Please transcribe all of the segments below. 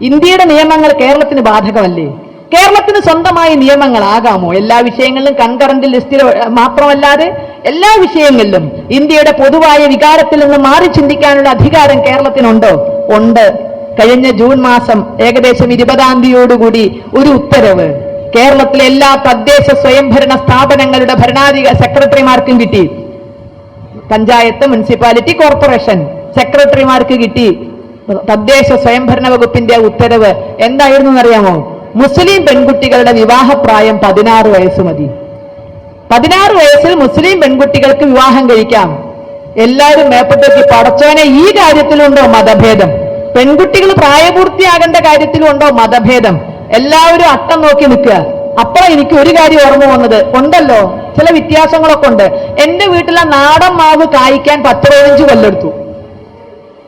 ഇന്ത്യയുടെ നിയമങ്ങൾ കേരളത്തിന് ബാധകമല്ലേ? കേരളത്തിന് സ്വന്തമായ നിയമങ്ങളാകാമോ? എല്ലാ വിഷയങ്ങളിലും കൺകറന്റ് ലിസ്റ്റിൽ മാത്രമല്ലാതെ എല്ലാ വിഷയങ്ങളിലും ഇന്ത്യയുടെ പൊതുവായ വികാരത്തിൽ നിന്ന് മാറി ചിന്തിക്കാനുള്ള അധികാരം കേരളത്തിനുണ്ടോ? ഉണ്ട്. കഴിഞ്ഞ ജൂൺ മാസം ഏകദേശം ഇരുപതാം തീയതിയോടുകൂടി ഒരു ഉത്തരവ്. കേരളത്തിലെ എല്ലാ തദ്ദേശ സ്വയംഭരണ സ്ഥാപനങ്ങളുടെ ഭരണാധിക സെക്രട്ടറിമാർക്കും കിട്ടി. പഞ്ചായത്ത് മുനിസിപ്പാലിറ്റി കോർപ്പറേഷൻ സെക്രട്ടറിമാർക്ക് കിട്ടി. തദ്ദേശ സ്വയംഭരണ വകുപ്പിന്റെ ഉത്തരവ് എന്തായിരുന്നു എന്നറിയാമോ മുസ്ലിം പെൺകുട്ടികളുടെ വിവാഹപ്രായം പതിനാറ് വയസ്സ് മതി. പതിനാറ് വയസ്സിൽ മുസ്ലിം പെൺകുട്ടികൾക്ക് വിവാഹം കഴിക്കാം. എല്ലാവരും മേപ്പട്ടേക്ക് പടച്ചോനെ ഈ കാര്യത്തിലുണ്ടോ മതഭേദം? പെൺകുട്ടികൾ പ്രായപൂർത്തിയാകേണ്ട കാര്യത്തിലുണ്ടോ മതഭേദം? എല്ലാവരും അട്ടം നോക്കി നിൽക്കുക. അപ്പോഴാണ് എനിക്ക് ഒരു കാര്യം ഓർമ്മ വന്നത്. ഉണ്ടല്ലോ ചില വ്യത്യാസങ്ങളൊക്കെ ഉണ്ട്. എന്റെ വീട്ടിലെ നാടൻ മാവ് കായ്ക്കാൻ പത്ത് പതിനഞ്ച് കൊല്ലെടുത്തു.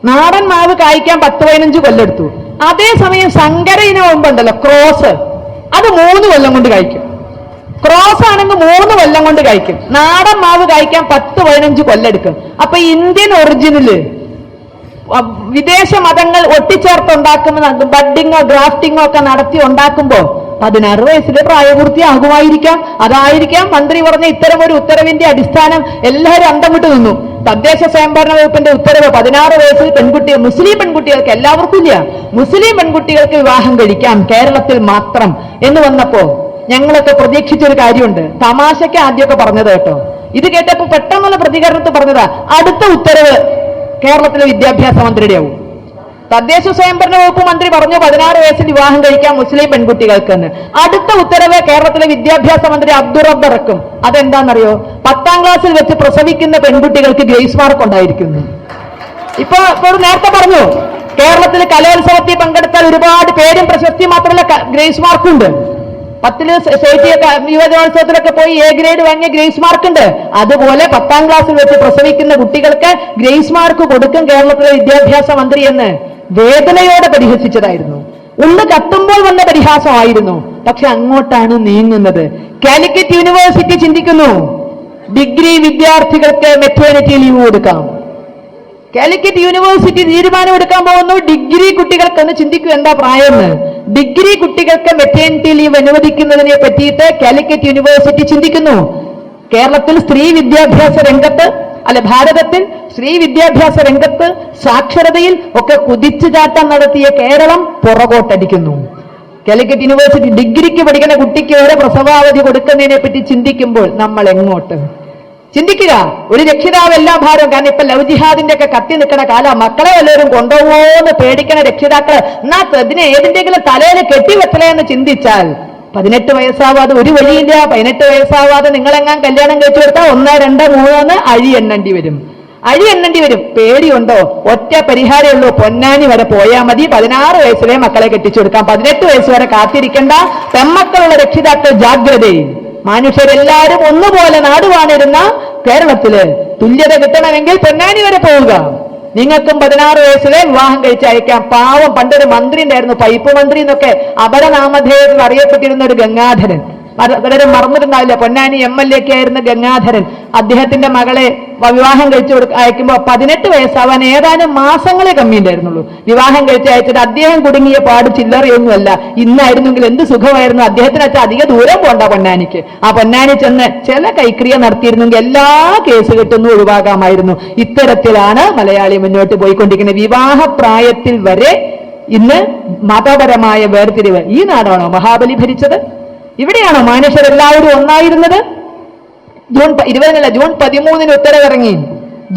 നാടൻ മാവ് കായ്ക്കാൻ പത്ത് പതിനഞ്ച് കൊല്ലെടുത്തു അതേസമയം സങ്കര ഇനം ഉണ്ടല്ലോ ക്രോസ്. അത് മൂന്ന് കൊല്ലം കൊണ്ട് കഴിക്കും ക്രോസ് ആണെങ്കിൽ മൂന്ന് കൊല്ലം കൊണ്ട് കഴിക്കും നാടൻ മാവ് കഴിക്കാൻ പത്ത് പതിനഞ്ച് കൊല്ലെടുക്കും അപ്പൊ ഇന്ത്യൻ ഒറിജിനൽ വിദേശ മതങ്ങൾ ഒട്ടിച്ചേർത്തുണ്ടാക്കുന്ന ബഡിങ്ങോ ഗ്രാഫ്റ്റിങ്ങോ ഒക്കെ നടത്തി ഉണ്ടാക്കുമ്പോ പതിനാറ് വയസ്സിൽ പ്രായപൂർത്തിയാകുമായിരിക്കാം. അതായിരിക്കാം മന്ത്രി പറഞ്ഞ ഇത്തരം ഒരു ഉത്തരവിന്റെ അടിസ്ഥാനം എല്ലാവരും അന്തം വിട്ടു നിന്നു. തദ്ദേശ സ്വയംഭരണ വകുപ്പിന്റെ ഉത്തരവ് പതിനാറ് വയസ്സിൽ പെൺകുട്ടി മുസ്ലിം പെൺകുട്ടികൾക്ക് എല്ലാവർക്കും ഇല്ല. മുസ്ലിം പെൺകുട്ടികൾക്ക് വിവാഹം കഴിക്കാം കേരളത്തിൽ മാത്രം എന്ന് വന്നപ്പോ ഞങ്ങളൊക്കെ പ്രതീക്ഷിച്ചൊരു കാര്യമുണ്ട്. തമാശയ്ക്ക് ആദ്യമൊക്കെ പറഞ്ഞത് കേട്ടോ. ഇത് കേട്ടപ്പോ പെട്ടെന്നുള്ള പ്രതികരണത്തിൽ പറഞ്ഞതാ അടുത്ത ഉത്തരവ് കേരളത്തിലെ വിദ്യാഭ്യാസ മന്ത്രിയുടെ ആവും. തദ്ദേശ സ്വയംഭരണ വകുപ്പ് മന്ത്രി പറഞ്ഞു പതിനാറ് വയസ്സിൽ വിവാഹം കഴിക്കാം മുസ്ലിം പെൺകുട്ടികൾക്ക് എന്ന് അടുത്ത ഉത്തരവ് കേരളത്തിലെ വിദ്യാഭ്യാസ മന്ത്രി അബ്ദുറബ് ഇറക്കും അതെന്താണെന്നറിയോ പത്താം ക്ലാസ്സിൽ വെച്ച് പ്രസവിക്കുന്ന പെൺകുട്ടികൾക്ക് ഗ്രേസ് മാർക്ക് ഉണ്ടായിരിക്കുന്നു. ഇപ്പൊ ഇപ്പോൾ നേരത്തെ പറഞ്ഞു കേരളത്തിൽ കലോത്സവത്തിൽ പങ്കെടുത്താൽ ഒരുപാട് പേരും പ്രശസ്തി മാത്രമല്ല ഗ്രേസ് മാർക്കും ഉണ്ട് പത്തിൽ സ്റ്റേറ്റ് യുവജനോത്സവത്തിലൊക്കെ പോയി എ ഗ്രേഡ് വാങ്ങിയ ഗ്രേസ് മാർക്ക് ഉണ്ട് അതുപോലെ പത്താം ക്ലാസ്സിൽ വെച്ച് പ്രസവിക്കുന്ന കുട്ടികൾക്ക് ഗ്രേസ് മാർക്ക് കൊടുക്കും കേരളത്തിലെ വിദ്യാഭ്യാസ മന്ത്രി എന്ന്. വേദനയോടെ പരിഹസിച്ചതായിരുന്നു. ഉള്ളു കത്തുമ്പോൾ വന്ന പരിഹാസമായിരുന്നു പക്ഷെ അങ്ങോട്ടാണ് നീങ്ങുന്നത്. കാലിക്കറ്റ് യൂണിവേഴ്സിറ്റി ചിന്തിക്കുന്നു. ഡിഗ്രി വിദ്യാർത്ഥികൾക്ക് മെറ്റേണിറ്റി ലീവ് കൊടുക്കാം. കാലിക്കറ്റ് യൂണിവേഴ്സിറ്റി തീരുമാനമെടുക്കാൻ പോകുന്നു. ഡിഗ്രി കുട്ടികൾക്കൊന്ന് ചിന്തിക്കൂ എന്താ പ്രായം ഡിഗ്രി കുട്ടികൾക്ക് മെറ്റേണിറ്റി ലീവ് അനുവദിക്കുന്നതിനെ പറ്റിയിട്ട് കാലിക്കറ്റ് യൂണിവേഴ്സിറ്റി ചിന്തിക്കുന്നു. കേരളത്തിൽ സ്ത്രീ വിദ്യാഭ്യാസ രംഗത്ത് അല്ല ഭാരതത്തിൽ സ്ത്രീ വിദ്യാഭ്യാസ രംഗത്ത് സാക്ഷരതയിൽ ഒക്കെ കുതിച്ചു ചാട്ടം നടത്തിയ കേരളം പുറകോട്ടടിക്കുന്നു. കാലിക്കറ്റ് യൂണിവേഴ്സിറ്റി ഡിഗ്രിക്ക് പഠിക്കുന്ന കുട്ടിക്ക് വരെ പ്രസവാവധി കൊടുക്കുന്നതിനെ പറ്റി ചിന്തിക്കുമ്പോൾ നമ്മൾ എങ്ങോട്ട്? ചിന്തിക്കുക. ഒരു രക്ഷിതാവ് എല്ലാ ഭാരവും കാരണം ഇപ്പൊ ലവ് ജിഹാദിന്റെ ഒക്കെ കത്തി നിൽക്കുന്ന കാലം മക്കളെ എല്ലാവരും കൊണ്ടുപോകുമോ എന്ന് പേടിക്കണ രക്ഷിതാക്കളെ എന്നാ അതിനെ ഏതിന്റെങ്കിലും തലയിൽ കെട്ടിവെക്കലേ എന്ന് ചിന്തിച്ചാൽ പതിനെട്ട് വയസ്സാവാതെ ഒരു വഴിയില്ല പതിനെട്ട് വയസ്സാവാതെ നിങ്ങളെങ്ങാൻ കല്യാണം കഴിച്ചു കൊടുത്താൽ ഒന്ന് രണ്ട് മൂന്ന് അഴി എണ്ണേണ്ടി വരും. അഴി എണ്ണേണ്ടി വരും. പേടിയുണ്ടോ? ഒറ്റ പരിഹാരമേ ഉള്ളൂ. പൊന്നാനി വരെ പോയാൽ മതി. പതിനാറ് വയസ്സിലെ മക്കളെ കെട്ടിച്ചു കൊടുക്കാം. പതിനെട്ട് വയസ്സ് വരെ കാത്തിരിക്കേണ്ട. പെമ്മക്കളുള്ള രക്ഷിതാക്കൾ ജാഗ്രതയും മനുഷ്യരെല്ലാരും ഒന്നുപോലെ നാടുവാണിരുന്ന കേരളത്തിൽ. തുല്യത കിട്ടണമെങ്കിൽ പൊന്നാനി വരെ പോവുക. നിങ്ങൾക്കും പതിനാറ് വയസ്സിലെ വിവാഹം കഴിച്ച് അയക്കാം. പാവം പണ്ടൊരു മന്ത്രി ഉണ്ടായിരുന്നു. പൈപ്പ് മന്ത്രി എന്നൊക്കെ അപരനാമധേയത്തിൽ അറിയപ്പെട്ടിരുന്ന ഒരു ഗംഗാധരൻ. പലരും മറന്നിട്ടുണ്ടാവില്ല പൊന്നാനി എം എൽ എ ആയിരുന്ന ഗംഗാധരൻ അദ്ദേഹത്തിന്റെ മകളെ വിവാഹം കഴിച്ചു അയക്കുമ്പോൾ പതിനെട്ട് വയസ്സാവാൻ ഏതാനും മാസങ്ങളെ കമ്മിയുണ്ടായിരുന്നുള്ളൂ. വിവാഹം കഴിച്ച് അയച്ചിട്ട് അദ്ദേഹം കുടുങ്ങിയ പാട് ചില്ലറയൊന്നുമല്ല. ഇന്നായിരുന്നെങ്കിൽ എന്ത് സുഖമായിരുന്നു? അദ്ദേഹത്തിന് അച്ഛൻ അധിക ദൂരം പോണ്ട പൊന്നാനിക്ക്. ആ പൊന്നാനി ചെന്ന് ചില കൈക്രിയ നടത്തിയിരുന്നെങ്കിൽ എല്ലാ കേസ് കിട്ടുന്നു ഒഴിവാക്കാമായിരുന്നു. ഇത്തരത്തിലാണ് മലയാളി മുന്നോട്ട് പോയിക്കൊണ്ടിരിക്കുന്നത്. വിവാഹപ്രായത്തിൽ വരെ ഇന്ന് മതപരമായ വേർതിരിവ് ഈ നാടാണോ മഹാബലി ഭരിച്ചത്? ഇവിടെയാണോ മനുഷ്യരെല്ലാവരും ഒന്നായിരുന്നത്? ജൂൺ ഇരുപതിനല്ല ജൂൺ പതിമൂന്നിന് ഉത്തരവിറങ്ങി.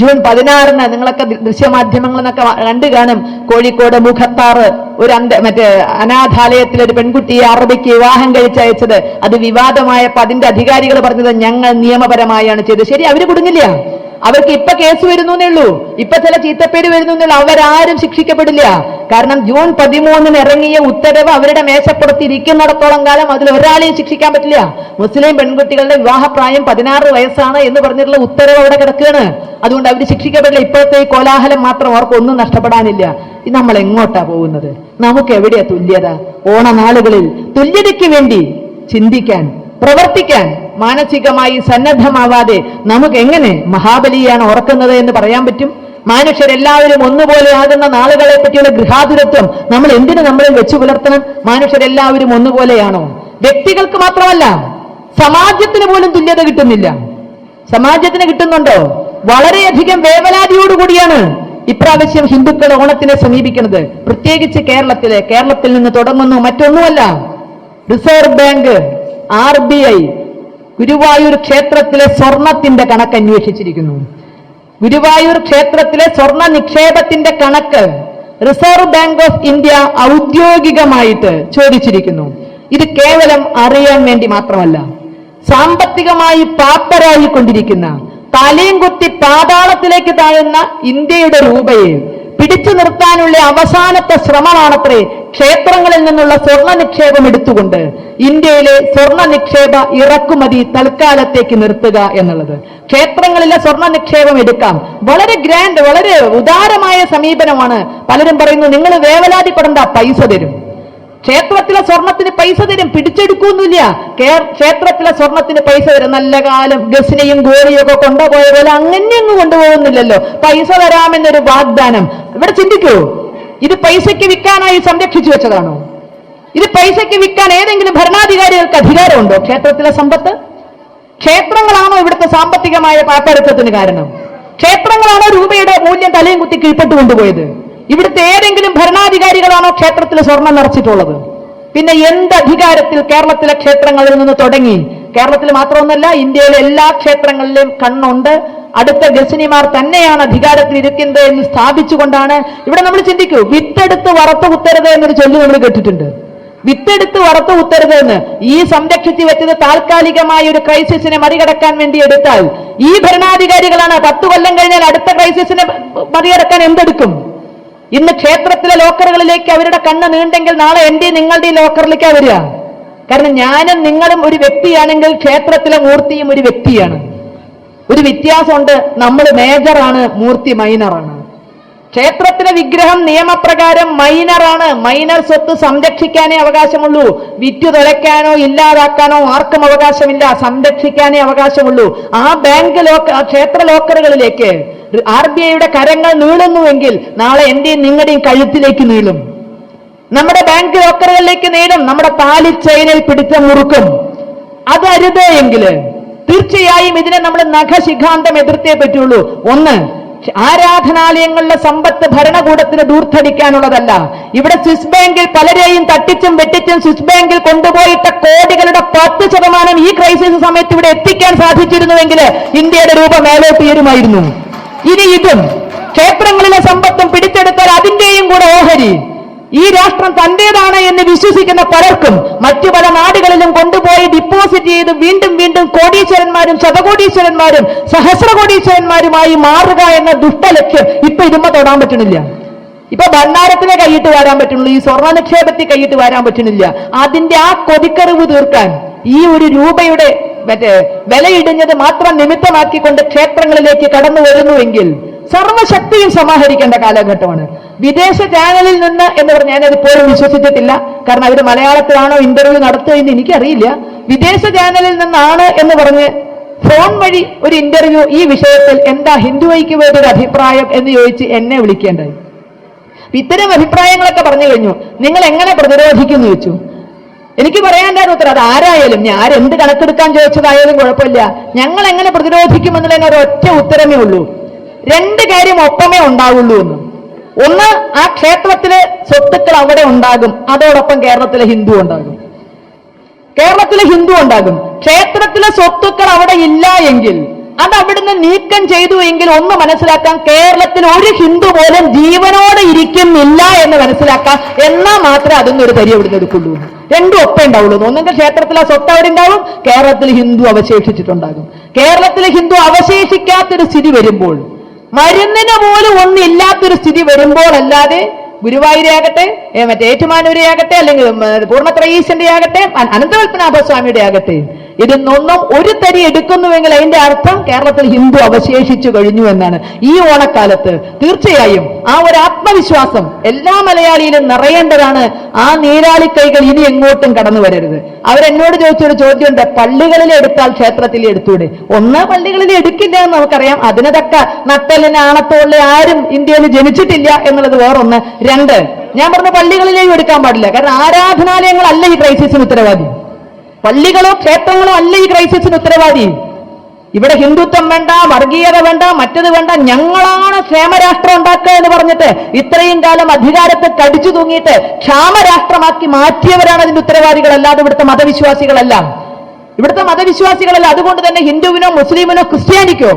ജൂൺ പതിനാറിന് നിങ്ങളൊക്കെ ദൃശ്യമാധ്യമങ്ങൾ നിന്നൊക്കെ കണ്ടു കാണും. കോഴിക്കോട് മുഖത്താറ് ഒരു അന്ത മറ്റേ അനാഥാലയത്തിൽ ഒരു പെൺകുട്ടിയെ അറബിക്ക് വിവാഹം കഴിച്ചയച്ചത്. അത് വിവാദമായപ്പോ അതിന്റെ അധികാരികൾ പറഞ്ഞത് ഞങ്ങൾ നിയമപരമായാണ് ചെയ്തത്. ശരി അവർ കുടുങ്ങില്ല. അവർക്ക് ഇപ്പൊ കേസ് വരുന്നു എന്നുള്ളൂ ഇപ്പൊ ചില ചീത്തപ്പേര് വരുന്നു എന്നുള്ളൂ അവരാരും ശിക്ഷിക്കപ്പെടില്ല. കാരണം ജൂൺ പതിമൂന്നിന് ഇറങ്ങിയ ഉത്തരവ് അവരുടെ മേശപ്പുറത്ത് ഇരിക്കുന്നിടത്തോളം കാലം അതിൽ ഒരാളെയും ശിക്ഷിക്കാൻ പറ്റില്ല. മുസ്ലിം പെൺകുട്ടികളുടെ വിവാഹപ്രായം പതിനാറ് വയസ്സാണ് എന്ന് പറഞ്ഞിട്ടുള്ള ഉത്തരവ് അവിടെ കിടക്കുകയാണ്. അതുകൊണ്ട് അവർ ശിക്ഷിക്കപ്പെടില്ല. ഇപ്പോഴത്തെ ഈ കോലാഹലം മാത്രം അവർക്ക് ഒന്നും നഷ്ടപ്പെടാനില്ല. നമ്മൾ എങ്ങോട്ടാ പോകുന്നത്? നമുക്ക് എവിടെയാ തുല്യത? ഓണനാളുകളിൽ തുല്യതയ്ക്ക് വേണ്ടി ചിന്തിക്കാൻ പ്രവർത്തിക്കാൻ മാനസികമായി സന്നദ്ധമാവാതെ നമുക്ക് എങ്ങനെ മഹാബലിയാണ് ഓർക്കുന്നത് എന്ന് പറയാൻ പറ്റും? മനുഷ്യരെല്ലാവരും ഒന്നുപോലെ ആകുന്ന നാളുകളെ പറ്റിയുള്ള ഗൃഹാതുരത്വം നമ്മൾ എന്തിനു നമ്മളിൽ വെച്ചു പുലർത്തണം? മനുഷ്യരെല്ലാവരും ഒന്നുപോലെയാണോ? വ്യക്തികൾക്ക് മാത്രമല്ല സമാജത്തിന് പോലും തുല്യത കിട്ടുന്നില്ല. സമാജത്തിന് കിട്ടുന്നുണ്ടോ? വളരെയധികം വേവലാതിയോടുകൂടിയാണ് ഇപ്രാവശ്യം ഹിന്ദുക്കൾ ഓണത്തിനെ സമീപിക്കുന്നത്. പ്രത്യേകിച്ച് കേരളത്തിലെ കേരളത്തിൽ നിന്ന് തുടങ്ങുന്നു മറ്റൊന്നുമല്ല. Reserve bank R B I Guruvayur ക്ഷേത്രത്തിലെ സ്വർണത്തിന്റെ കണക്ക് അന്വേഷിച്ചിരിക്കുന്നു. ഗുരുവായൂർ ക്ഷേത്രത്തിലെ സ്വർണ നിക്ഷേപത്തിന്റെ കണക്ക് റിസർവ് ബാങ്ക് ഓഫ് ഇന്ത്യ ഔദ്യോഗികമായിട്ട് ചോദിച്ചിരിക്കുന്നു. ഇത് കേവലം അറിയാൻ വേണ്ടി മാത്രമല്ല സാമ്പത്തികമായി പാപ്പരായി കൊണ്ടിരിക്കുന്ന തലയും കുത്തി പാതാളത്തിലേക്ക് താഴുന്ന ഇന്ത്യയുടെ രൂപയെ പിടിച്ചു നിർത്താനുള്ള അവസാനത്തെ ശ്രമമാണത്രേ ക്ഷേത്രങ്ങളിൽ നിന്നുള്ള സ്വർണ നിക്ഷേപം എടുത്തുകൊണ്ട് ഇന്ത്യയിലെ സ്വർണ നിക്ഷേപ ഇറക്കുമതി തൽക്കാലത്തേക്ക് നിർത്തുക എന്നുള്ളത്. ക്ഷേത്രങ്ങളിലെ സ്വർണ നിക്ഷേപം എടുക്കാം. വളരെ ഗ്രാൻഡ് വളരെ ഉദാരമായ സമീപനമാണ്. പലരും പറയുന്നു നിങ്ങൾ വേവലാതിപ്പെടേണ്ട പൈസ തരും. ക്ഷേത്രത്തിലെ സ്വർണത്തിന് പൈസ തരും പിടിച്ചെടുക്കൊന്നുമില്ല ക്ഷേത്രത്തിലെ സ്വർണത്തിന് പൈസ തരും. നല്ല കാലം ഗസിനെയും ഗോളിയും ഒക്കെ കൊണ്ടുപോയ പോലെ അങ്ങനെയൊന്നും കൊണ്ടുപോകുന്നില്ലല്ലോ. പൈസ തരാമെന്നൊരു വാഗ്ദാനം. ഇവിടെ ചിന്തിക്കൂ. ഇത് പൈസയ്ക്ക് വിൽക്കാനായി സംരക്ഷിച്ചു വെച്ചതാണോ? ഇത് പൈസയ്ക്ക് വിൽക്കാൻ ഏതെങ്കിലും ഭരണാധികാരികൾക്ക് അധികാരമുണ്ടോ? ക്ഷേത്രത്തിലെ സമ്പത്ത്? ക്ഷേത്രങ്ങളാണോ ഇവിടുത്തെ സാമ്പത്തികമായ പാപ്പരത്വത്തിന് കാരണം? ക്ഷേത്രങ്ങളാണോ രൂപയുടെ മൂല്യം തലയും കുത്തി കീഴ്പ്പെട്ട് കൊണ്ടുപോയത്? ഇവിടുത്തെ ഏതെങ്കിലും ഭരണാധികാരികളാണോ ക്ഷേത്രത്തിൽ സ്വർണം നിറച്ചിട്ടുള്ളത്? പിന്നെ എന്ത് അധികാരത്തിൽ കേരളത്തിലെ ക്ഷേത്രങ്ങളിൽ നിന്ന് തുടങ്ങി? കേരളത്തിൽ മാത്രമൊന്നല്ല ഇന്ത്യയിലെ എല്ലാ ക്ഷേത്രങ്ങളിലും കണ്ണുണ്ട്. അടുത്ത ഗസിനിമാർ തന്നെയാണ് അധികാരത്തിൽ ഇരിക്കുന്നത് എന്ന് സ്ഥാപിച്ചുകൊണ്ടാണ്. ഇവിടെ നമ്മൾ ചിന്തിക്കൂ വിത്തെടുത്ത് വറുത്ത് കുത്തരുത് എന്നൊരു ചൊല്ല് നമ്മൾ കേട്ടിട്ടുണ്ട്. വിത്തെടുത്ത് വറുത്ത് കുത്തരുത് എന്ന് ഈ സംരക്ഷിച്ചു വെച്ചത് താൽക്കാലികമായ ഒരു ക്രൈസിസിനെ മറികടക്കാൻ വേണ്ടി എടുത്താൽ ഈ ഭരണാധികാരികളാണ് പത്ത് കൊല്ലം കഴിഞ്ഞാൽ അടുത്ത ക്രൈസിസിനെ മറികടക്കാൻ എന്തെടുക്കും? ഇന്ന് ക്ഷേത്രത്തിലെ ലോക്കറുകളിലേക്ക് അവരുടെ കണ്ണ് നീണ്ടെങ്കിൽ നാളെ എന്റെ നിങ്ങളുടെ ലോക്കറിലേക്ക് വരിക. കാരണം ഞാനും നിങ്ങളും ഒരു വ്യക്തിയാണെങ്കിൽ ക്ഷേത്രത്തിലെ മൂർത്തിയും ഒരു വ്യക്തിയാണ്. ഒരു വ്യത്യാസമുണ്ട് നമ്മൾ മേജറാണ് മൂർത്തി മൈനറാണ് ക്ഷേത്രത്തിലെ വിഗ്രഹം നിയമപ്രകാരം മൈനറാണ്. മൈനർ സ്വത്ത് സംരക്ഷിക്കാനേ അവകാശമുള്ളൂ. വിറ്റു തുലയ്ക്കാനോ ഇല്ലാതാക്കാനോ ആർക്കും അവകാശമില്ല. സംരക്ഷിക്കാനേ അവകാശമുള്ളൂ. ആ ബാങ്ക് ലോക്ക ക്ഷേത്ര ലോക്കറുകളിലേക്ക് ആർ ബി ഐയുടെ കരങ്ങൾ നീളുന്നുവെങ്കിൽ നാളെ എന്റെയും നിങ്ങളുടെയും കഴുത്തിലേക്ക് നീളും. നമ്മുടെ ബാങ്ക് ലോക്കറുകളിലേക്ക് നീളും. നമ്മുടെ താലി ചൈനയിൽ പിടിച്ച മുറുക്കും അത് അരുതേ എങ്കിൽ തീർച്ചയായും ഇതിനെ നമ്മൾ നഖശിഖാന്തം എതിർത്തേ പറ്റുള്ളൂ. ഒന്ന് ആരാധനാലയങ്ങളിലെ സമ്പത്ത് ഭരണകൂടത്തിന് ദൂർത്തടിക്കാനുള്ളതല്ല. ഇവിടെ സ്വിസ് ബാങ്കിൽ പലരെയും തട്ടിച്ചും വെട്ടിച്ചും സ്വിസ് ബാങ്കിൽ കൊണ്ടുപോയിട്ട കോടികളുടെ പത്ത് ശതമാനം ഈ ക്രൈസിസ് സമയത്ത് ഇവിടെ എത്തിക്കാൻ സാധിച്ചിരുന്നുവെങ്കിൽ ഇന്ത്യയുടെ രൂപ മേലോട്ട് ഉയരുമായിരുന്നു ഇനി ഇതും. ക്ഷേത്രങ്ങളിലെ സമ്പത്തും പിടിച്ചെടുത്താൽ അതിന്റെയും കൂടെ ഓഹരി. ഈ രാഷ്ട്രം തന്റേതാണ് എന്ന് വിശ്വസിക്കുന്ന പലർക്കും മറ്റു പല നാടുകളിലും കൊണ്ടുപോയി ഡിപ്പോസിറ്റ് ചെയ്ത് വീണ്ടും വീണ്ടും കോടീശ്വരന്മാരും ശതകോടീശ്വരന്മാരും സഹസ്രകോടീശ്വരന്മാരുമായി മാറുക എന്ന ദുഷ്ടലക്ഷ്യം ഇപ്പൊ ഇതുമ്മ തൊടാൻ പറ്റണില്ല ഇപ്പൊ ഭണ്ണാരത്തിനെ കൈയിട്ട് വരാൻ പറ്റുള്ളൂ ഈ സ്വർണ നിക്ഷേപത്തിൽ കൈയിട്ട് വരാൻ പറ്റുന്നില്ല. അതിന്റെ ആ കൊതിക്കറിവ് തീർക്കാൻ ഈ ഒരു രൂപയുടെ മറ്റേ വിലയിടിഞ്ഞത് മാത്രം നിമിത്തമാക്കിക്കൊണ്ട് ക്ഷേത്രങ്ങളിലേക്ക് കടന്നു വരുന്നുവെങ്കിൽ സർവശക്തിയും സമാഹരിക്കേണ്ട കാലഘട്ടമാണ്. വിദേശ ചാനലിൽ നിന്ന് എന്ന് പറഞ്ഞ് ഞാനത് ഇപ്പോഴും വിശ്വസിച്ചിട്ടില്ല. കാരണം അവർ മലയാളത്തിലാണോ ഇന്റർവ്യൂ നടത്തുക എന്ന് എനിക്കറിയില്ല. വിദേശ ചാനലിൽ നിന്നാണ് എന്ന് പറഞ്ഞ് ഫോൺ വഴി ഒരു ഇന്റർവ്യൂ ഈ വിഷയത്തിൽ എന്താ ഹിന്ദുവയ്ക്ക് വേണ്ടൊരു അഭിപ്രായം എന്ന് ചോദിച്ച് എന്നെ വിളിക്കേണ്ടായി. ഇത്തരം അഭിപ്രായങ്ങളൊക്കെ പറഞ്ഞു കഴിഞ്ഞു. നിങ്ങൾ എങ്ങനെ പ്രതിരോധിക്കുന്നു ചോദിച്ചു. എനിക്ക് പറയാണ്ടായിരുന്നു ഉത്തരം അത് ആരായാലും ഞാൻ ആരെന്ത് കണക്കെടുക്കാൻ ചോദിച്ചതായാലും കുഴപ്പമില്ല. ഞങ്ങൾ എങ്ങനെ പ്രതിരോധിക്കുമെന്നുള്ളതിന് ഒറ്റ ഉത്തരമേ ഉള്ളൂ. രണ്ട് കാര്യം ഒപ്പമേ ഉണ്ടാവുള്ളൂ എന്ന്. ഒന്ന് ആ ക്ഷേത്രത്തിലെ സ്വത്തുക്കൾ അവിടെ ഉണ്ടാകും. അതോടൊപ്പം കേരളത്തിലെ ഹിന്ദു ഉണ്ടാകും. കേരളത്തിലെ ഹിന്ദു ഉണ്ടാകും. ക്ഷേത്രത്തിലെ സ്വത്തുക്കൾ അവിടെ ഇല്ല എങ്കിൽ അത് അവിടുന്ന് നീക്കം ചെയ്തു എങ്കിൽ ഒന്ന് മനസ്സിലാക്കാം കേരളത്തിൽ ഒരു ഹിന്ദു പോലും ജീവനോടെ ഇരിക്കുന്നില്ല എന്ന് മനസ്സിലാക്കാം. എന്നാൽ മാത്രമേ അതൊന്നും ഒരു തരി അവിടുന്ന് എടുക്കുള്ളൂ. രണ്ടും ഒപ്പം ഉണ്ടാവുള്ളൂ. ഒന്നെങ്കിൽ ക്ഷേത്രത്തിലെ സ്വത്ത് അവിടെ ഉണ്ടാവും. കേരളത്തിൽ ഹിന്ദു അവശേഷിച്ചിട്ടുണ്ടാകും. കേരളത്തിലെ ഹിന്ദു അവശേഷിക്കാത്തൊരു സ്ഥിതി വരുമ്പോൾ മരുന്നിന് പോലും ഒന്നില്ലാത്തൊരു സ്ഥിതി വരുമ്പോൾ അല്ലാതെ ഗുരുവായൂരാകട്ടെ മറ്റേ ഏറ്റുമാനൂരെ ആകട്ടെ അല്ലെങ്കിൽ പൂർണത്രയീശന്റെ ആകട്ടെ അനന്തപത്മനാഭസ്വാമിയുടെ ആകട്ടെ ഇതിന്നൊന്നും ഒരു തരി എടുക്കുന്നുവെങ്കിൽ അതിന്റെ അർത്ഥം കേരളത്തിൽ ഹിന്ദു അവശേഷിച്ചു കഴിഞ്ഞു എന്നാണ്. ഈ ഓണക്കാലത്ത് തീർച്ചയായും ആ ഒരു ആത്മവിശ്വാസം എല്ലാ മലയാളിയിലും നിറയേണ്ടതാണ്. ആ നീരാളി കൈകൾ ഇനി എങ്ങോട്ടും കടന്നു വരരുത്. അവരെന്നോട് ചോദിച്ചൊരു ചോദ്യമുണ്ട് പള്ളികളിൽ എടുത്താൽ ക്ഷേത്രത്തിൽ എടുത്തൂടെ? ഒന്ന് പള്ളികളിൽ എടുക്കില്ല എന്ന് നമുക്കറിയാം. അതിനതൊക്കെ തക്ക നട്ടലിന് ആണത്തോളിൽ ആരും ഇന്ത്യയിൽ ജനിച്ചിട്ടില്ല എന്നുള്ളത് വേറൊന്ന്. രണ്ട് ഞാൻ പറഞ്ഞ പള്ളികളിലേക്ക് എടുക്കാൻ പാടില്ല. കാരണം ആരാധനാലയങ്ങളല്ല ഈ ക്രൈസിസിന് ഉത്തരവാദി. പള്ളികളോ ക്ഷേത്രങ്ങളോ അല്ല ഈ ക്രൈസിസിന് ഉത്തരവാദി. ഇവിടെ ഹിന്ദുത്വം വേണ്ട വർഗീയത വേണ്ട മറ്റത് വേണ്ട ഞങ്ങളാണ് ക്ഷേമരാഷ്ട്രം ഉണ്ടാക്കുക എന്ന് പറഞ്ഞിട്ട് ഇത്രയും കാലം അധികാരത്തെ കടിച്ചു തൂങ്ങിയിട്ട് ക്ഷാമരാഷ്ട്രമാക്കി മാറ്റിയവരാണ് അതിന്റെ ഉത്തരവാദികളല്ലാതെ ഇവിടുത്തെ മതവിശ്വാസികളല്ല. ഇവിടുത്തെ മതവിശ്വാസികളല്ല അതുകൊണ്ട് തന്നെ ഹിന്ദുവിനോ മുസ്ലിമിനോ ക്രിസ്ത്യാനിക്കോ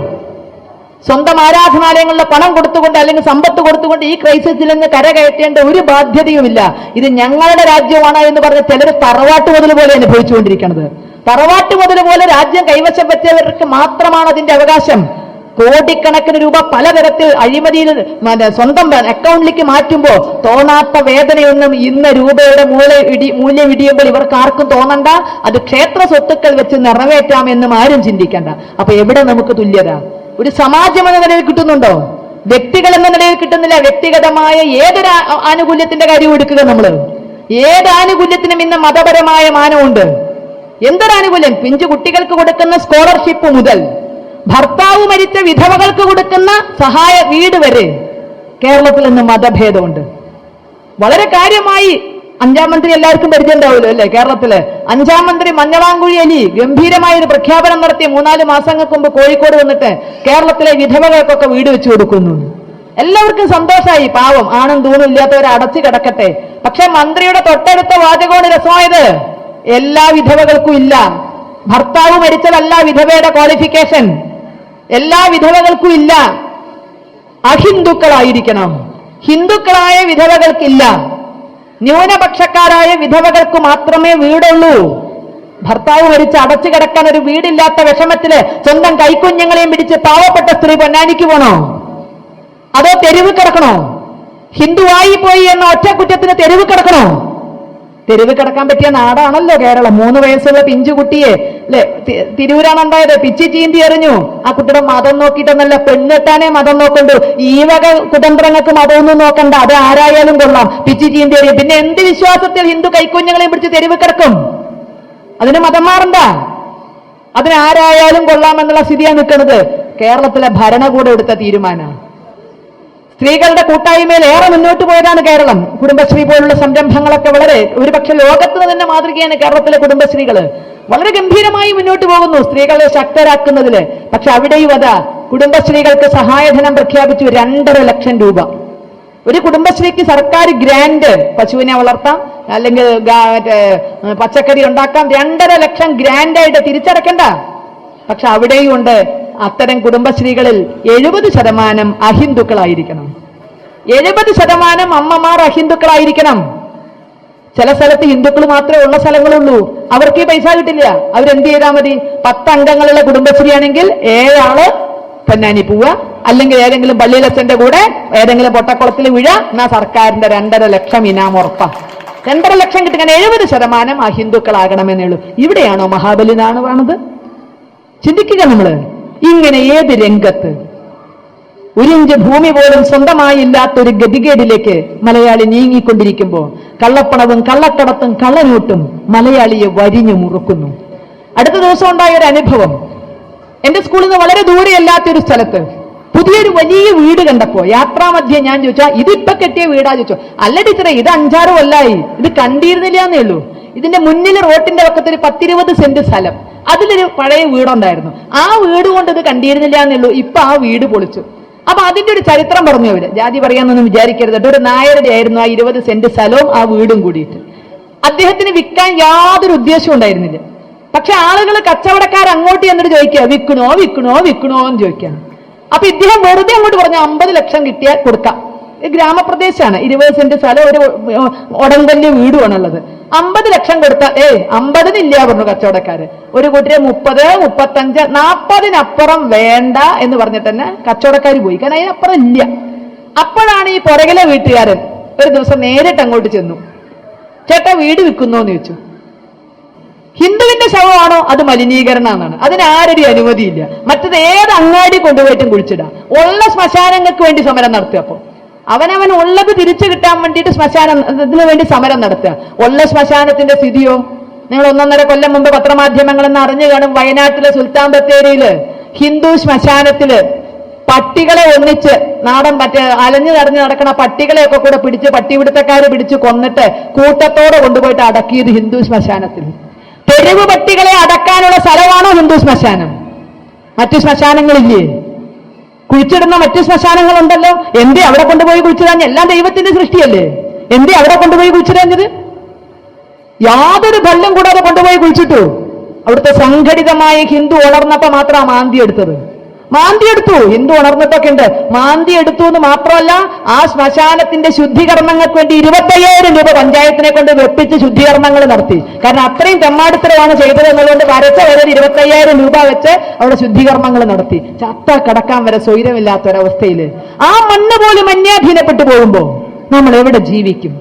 സ്വന്തം ആരാധനാലയങ്ങളിലെ പണം കൊടുത്തുകൊണ്ട് അല്ലെങ്കിൽ സമ്പത്ത് കൊടുത്തുകൊണ്ട് ഈ ക്രൈസിസിൽ നിന്ന് കരകയറ്റേണ്ട ഒരു ബാധ്യതയുമില്ല. ഇത് ഞങ്ങളുടെ രാജ്യമാണ് എന്ന് പറഞ്ഞ ചിലർ തറവാട്ട് മുതൽ പോലെ അനുഭവിച്ചുകൊണ്ടിരിക്കുന്നത് തറവാട്ട് മുതൽ പോലെ രാജ്യം കൈവശം വെച്ചവർക്ക് മാത്രമാണ് അതിന്റെ അവകാശം. കോടിക്കണക്കിന് രൂപ പലതരത്തിൽ അഴിമതിയിൽ സ്വന്തം അക്കൗണ്ടിലേക്ക് മാറ്റുമ്പോൾ തോന്നാത്ത വേദനയൊന്നും ഇന്ന് രൂപയുടെ മൂല ഇടി മൂല്യം ഇടിയുമ്പോൾ ഇവർക്ക് ആർക്കും തോന്നണ്ട. അത് ക്ഷേത്ര സ്വത്തുക്കൾ വെച്ച് നിറവേറ്റാമെന്നും ആരും ചിന്തിക്കണ്ട. അപ്പൊ എവിടെ നമുക്ക് തുല്യത? ഒരു സമാജം എന്ന നിലയിൽ കിട്ടുന്നുണ്ടോ? വ്യക്തികൾ എന്ന നിലയിൽ കിട്ടുന്നില്ല. വ്യക്തിഗതമായ ഏതൊരു ആനുകൂല്യത്തിന്റെ കാര്യം എടുക്കുക നമ്മൾ ഏത് ആനുകൂല്യത്തിനും ഇന്ന് മതപരമായ മാനമുണ്ട്. എന്തൊരു ആനുകൂല്യം പിഞ്ചു കുട്ടികൾക്ക് കൊടുക്കുന്ന സ്കോളർഷിപ്പ് മുതൽ ഭർത്താവ് മരിച്ച വിധവകൾക്ക് കൊടുക്കുന്ന സഹായ വീട് വരെ കേരളത്തിൽ ഇന്ന് മതഭേദമുണ്ട്. വളരെ കാര്യമായി അഞ്ചാം മന്ത്രി എല്ലാവർക്കും പരിചയം ഉണ്ടാവുമല്ലോ അല്ലേ കേരളത്തിൽ? അഞ്ചാം മന്ത്രി മഞ്ഞളാങ്കുഴി അലി ഗംഭീരമായ ഒരു പ്രഖ്യാപനം നടത്തി മൂന്നാൽ മാസങ്ങൾക്ക് മുമ്പ് കോഴിക്കോട് വന്നിട്ട് കേരളത്തിലെ വിധവകൾക്കൊക്കെ വീട് വെച്ചു കൊടുക്കുന്നു. എല്ലാവർക്കും സന്തോഷമായി പാവം. ആണും തൂണും ഇല്ലാത്തവരെ അടച്ചു കിടക്കട്ടെ. പക്ഷെ മന്ത്രിയുടെ തൊട്ടടുത്ത വാചകമാണ് രസമായത്. എല്ലാ വിധവകൾക്കും ഇല്ല. ഭർത്താവ് മരിച്ചതല്ല വിധവയുടെ ക്വാളിഫിക്കേഷൻ എല്ലാ വിധവകൾക്കും ഇല്ല. അഹിന്ദുക്കളായിരിക്കണം. ഹിന്ദുക്കളായ വിധവകൾക്കില്ല ന്യൂനപക്ഷക്കാരായ വിധവകൾക്ക് മാത്രമേ വീടുള്ളൂ. ഭർത്താവ് മരിച്ച് അടച്ചു കിടക്കാൻ ഒരു വീടില്ലാത്ത വിഷമത്തിൽ സ്വന്തം കൈക്കുഞ്ഞുങ്ങളെയും പിടിച്ച് പാവപ്പെട്ട സ്ത്രീ പൊന്നാനിക്ക് പോണോ? അതോ തെരുവ് കിടക്കണോ? ഹിന്ദുവായി പോയി എന്ന ഒറ്റ കുറ്റത്തിന് തെരുവ് കിടക്കണോ? തെരുവ് കിടക്കാൻ പറ്റിയ നാടാണല്ലോ കേരളം. മൂന്ന് വയസ്സുള്ള പിഞ്ചു കുട്ടിയെ അല്ലെ തിരൂരാണ് ഉണ്ടായത് പിച്ചി ചീന്തി എറിഞ്ഞു ആ കുട്ടിയുടെ മതം നോക്കിയിട്ടെന്നല്ല പെണ്ണെട്ടാനേ മതം നോക്കണ്ടു ഈ വക കുതന്ത്രങ്ങൾക്ക് മതമൊന്നും നോക്കണ്ട. അത് ആരായാലും കൊള്ളാം. പിച്ചി ചീന്തി എറിയും പിന്നെ എന്ത് വിശ്വാസത്തിൽ ഹിന്ദു കൈക്കുഞ്ഞുങ്ങളെയും പിടിച്ച് തെരുവ് കിടക്കും? അതിന് മതം മാറണ്ട. അതിന് ആരായാലും കൊള്ളാം എന്നുള്ള സ്ഥിതിയാണ് നിൽക്കുന്നത്. കേരളത്തിലെ ഭരണകൂടം എടുത്ത തീരുമാനമാണ് സ്ത്രീകളുടെ കൂട്ടായ്മയിൽ ഏറെ മുന്നോട്ട് പോയതാണ് കേരളം. കുടുംബശ്രീ പോലുള്ള സംരംഭങ്ങളൊക്കെ വളരെ ഒരുപക്ഷെ ലോകത്തിന് തന്നെ മാതൃകയാണ് കേരളത്തിലെ കുടുംബശ്രീകൾ വളരെ ഗംഭീരമായി മുന്നോട്ട് പോകുന്നു. സ്ത്രീകളെ ശക്തരാക്കുന്നതിൽ. പക്ഷെ അവിടെയും അതാ കുടുംബശ്രീകൾക്ക് സഹായധനം പ്രഖ്യാപിച്ചു രണ്ടര ലക്ഷം രൂപ. ഒരു കുടുംബശ്രീക്ക് സർക്കാർ ഗ്രാൻഡ് പശുവിനെ വളർത്താം അല്ലെങ്കിൽ പച്ചക്കറി ഉണ്ടാക്കാം രണ്ടര ലക്ഷം ഗ്രാൻഡായിട്ട് തിരിച്ചടക്കണ്ട പക്ഷെ അവിടെയും ഉണ്ട് അത്തരം കുടുംബശ്രീകളിൽ എഴുപത് ശതമാനം അഹിന്ദുക്കളായിരിക്കണം. എഴുപത് ശതമാനം അമ്മമാർ അഹിന്ദുക്കളായിരിക്കണം. ചില സ്ഥലത്ത് ഹിന്ദുക്കൾ മാത്രമേ ഉള്ള സ്ഥലങ്ങളുള്ളൂ. അവർക്ക് ഈ പൈസ കിട്ടില്ല. അവരെന്ത് ചെയ്താൽ മതി? പത്ത് അംഗങ്ങളുള്ള കുടുംബശ്രീ ആണെങ്കിൽ ഏഴാൾ പൊന്നാനി പോവുക. അല്ലെങ്കിൽ ഏതെങ്കിലും പള്ളിയിലച്ഛന്റെ കൂടെ ഏതെങ്കിലും പൊട്ടക്കുളത്തിൽ വീഴ. എന്നാ സർക്കാരിന്റെ രണ്ടര ലക്ഷം ഇനാം ഉറപ്പാ. രണ്ടര ലക്ഷം കിട്ടുക എഴുപത് ശതമാനം ആ ഉള്ളൂ ഇവിടെയാണോ മഹാബലിനാണ് വേണത് ചിന്തിക്കുക നമ്മൾ. ഇങ്ങനെ ഏത് രംഗത്ത് ഒരിഞ്ച് ഭൂമി പോലും സ്വന്തമായി ഇല്ലാത്ത ഒരു ഗതികേടിലേക്ക് മലയാളി നീങ്ങിക്കൊണ്ടിരിക്കുമ്പോൾ കള്ളപ്പണവും കള്ളക്കടത്തും കള്ളനോട്ടും മലയാളിയെ വരിഞ്ഞു മുറുക്കുന്നു. അടുത്ത ദിവസം ഉണ്ടായ ഒരു അനുഭവം. എന്റെ സ്കൂളിൽ നിന്ന് വളരെ ദൂരെയല്ലാത്തൊരു സ്ഥലത്ത് പുതിയൊരു വലിയ വീട് കണ്ടപ്പോ യാത്രാമധ്യം ഞാൻ ചോദിച്ചാ ഇതിപ്പൊ കെട്ടിയ വീടാ? ചോദിച്ചോ. അല്ല ടീച്ചറെ ഇത് അഞ്ചാറ് കൊല്ലായി. ഇത് കണ്ടിരുന്നില്ല എന്നേ ഉള്ളൂ. ഇതിന്റെ മുന്നിൽ റോട്ടിന്റെ പക്കത്ത് പത്തിരുപത് സെന്റ് സ്ഥലം. അതിലൊരു പഴയ വീടുണ്ടായിരുന്നു. ആ വീട് കൊണ്ട് ഇത് കണ്ടിരുന്നില്ല എന്നേ ഉള്ളൂ. ഇപ്പൊ ആ വീട് പൊളിച്ചു. അപ്പൊ അതിന്റെ ഒരു ചരിത്രം പറഞ്ഞു അവർ. ജാതി പറയാന്നൊന്നും വിചാരിക്കരുത്. ഒരു നായരുടെ ആയിരുന്നു ആ ഇരുപത് സെന്റ് സ്ഥലവും ആ വീടും കൂടിയിട്ട്. അദ്ദേഹത്തിന് വിൽക്കാൻ യാതൊരു ഉദ്ദേശവും ഉണ്ടായിരുന്നില്ല. പക്ഷെ ആളുകൾ കച്ചവടക്കാർ അങ്ങോട്ട് എന്നിട്ട് ചോദിക്കുക വിൽക്കണോ വിൽക്കണോ വിൽക്കണോ? എന്ന് ചോദിക്കുകയാണ്. അപ്പൊ ഇദ്ദേഹം വെറുതെ അങ്ങോട്ട് പറഞ്ഞു അമ്പത് ലക്ഷം കിട്ടിയാൽ കൊടുക്കാം. ഗ്രാമപ്രദേശമാണ് ഇരുപത് സെന്റ് സ്ഥലം ഒരു ഉടങ്കല്ല് വീടുമാണുള്ളത് അമ്പത് ലക്ഷം കൊടുത്ത ഏ അമ്പതിനില്ല പറഞ്ഞു കച്ചവടക്കാര്. ഒരു കൂട്ടരെ മുപ്പത് മുപ്പത്തഞ്ച് നാൽപ്പതിനപ്പുറം വേണ്ട എന്ന് പറഞ്ഞിട്ട് തന്നെ കച്ചവടക്കാർ പോയി. കാരണം അതിനപ്പുറം ഇല്ല. അപ്പോഴാണ് ഈ പുറകിലെ വീട്ടുകാരൻ ഒരു ദിവസം നേരിട്ട് അങ്ങോട്ട് ചെന്നു. ചേട്ട വീട് വിൽക്കുന്നു എന്ന് ചോദിച്ചു. ഹിന്ദുവിന്റെ ശവമാണോ? അത് മലിനീകരണമാണ് അതിന് ആരുടെ അനുമതിയില്ല. മറ്റത് ഏത് അങ്ങാടി കൊണ്ടുപോയിട്ടും കുഴിച്ചിടാം. ഉള്ള ശ്മശാനങ്ങൾക്ക് വേണ്ടി സമരം നടത്തുക അപ്പൊ അവനവൻ ഉള്ളത് തിരിച്ചു കിട്ടാൻ വേണ്ടിയിട്ട് ശ്മശാനം ഇതിനു വേണ്ടി സമരം നടത്തുക. ഉള്ള ശ്മശാനത്തിന്റെ സ്ഥിതിയോ നിങ്ങൾ ഒന്നൊന്നര കൊല്ലം മുമ്പ് പത്രമാധ്യമങ്ങളെന്ന് അറിഞ്ഞു കാണും വയനാട്ടിലെ സുൽത്താൻ ബത്തേരിയിൽ ഹിന്ദു ശ്മശാനത്തിൽ പട്ടികളെ ഒന്നിച്ച് നാടൻ മറ്റേ അലഞ്ഞു നടഞ്ഞു നടക്കണ പട്ടികളെയൊക്കെ കൂടെ പിടിച്ച് പട്ടിപിടുത്തക്കാരെ പിടിച്ച് കൊന്നിട്ട് കൂട്ടത്തോടെ കൊണ്ടുപോയിട്ട് അടക്കിയത് ഹിന്ദു ശ്മശാനത്തിൽ. തെരുവ് പട്ടികളെ അടക്കാനുള്ള സ്ഥലമാണോ ഹിന്ദു ശ്മശാനം? മറ്റു ശ്മശാനങ്ങളില്ലേ? കുഴിച്ചിടുന്ന മറ്റു ശ്മശാനങ്ങളുണ്ടല്ലോ. എന്തേ അവിടെ കൊണ്ടുപോയി കുഴിച്ചിടാഞ്ഞ? എല്ലാം ദൈവത്തിന്റെ സൃഷ്ടിയല്ലേ? എന്തേ അവിടെ കൊണ്ടുപോയി കുഴിച്ചിടാഞ്ഞത്? യാതൊരു ബല്ലും കൂടാതെ കൊണ്ടുപോയി കുഴിച്ചിട്ടു. അവിടുത്തെ സംഘടിതമായ ഹിന്ദു ഉണർന്നപ്പോ മാത്രമാണ് മാന്തി എടുത്തത്. മാന്തി എടുത്തു. ഹിന്ദു ഉണർന്നിട്ടൊക്കെ ഉണ്ട്? മാന്തി എടുത്തു എന്ന് മാത്രമല്ല ആ ശ്മശാനത്തിന്റെ ശുദ്ധീകരണങ്ങൾക്ക് വേണ്ടി ഇരുപത്തയ്യായിരം രൂപ പഞ്ചായത്തിനെ കൊണ്ട് വെപ്പിച്ച് ശുദ്ധീകരണങ്ങൾ നടത്തി. കാരണം അത്രയും തെമ്മാടിത്തരമാണ് ചെയ്തത് എന്നുള്ളതുകൊണ്ട് വരച്ച വരെ ഇരുപത്തയ്യായിരം രൂപ വെച്ച് അവിടെ ശുദ്ധീകരണങ്ങൾ നടത്തി. ചത്ത കടക്കാൻ വരെ സ്വൈരമില്ലാത്ത ഒരവസ്ഥയിൽ ആ മണ്ണ് പോലും അന്യാധീനപ്പെട്ടു പോകുമ്പോൾ നമ്മൾ എവിടെ ജീവിക്കും?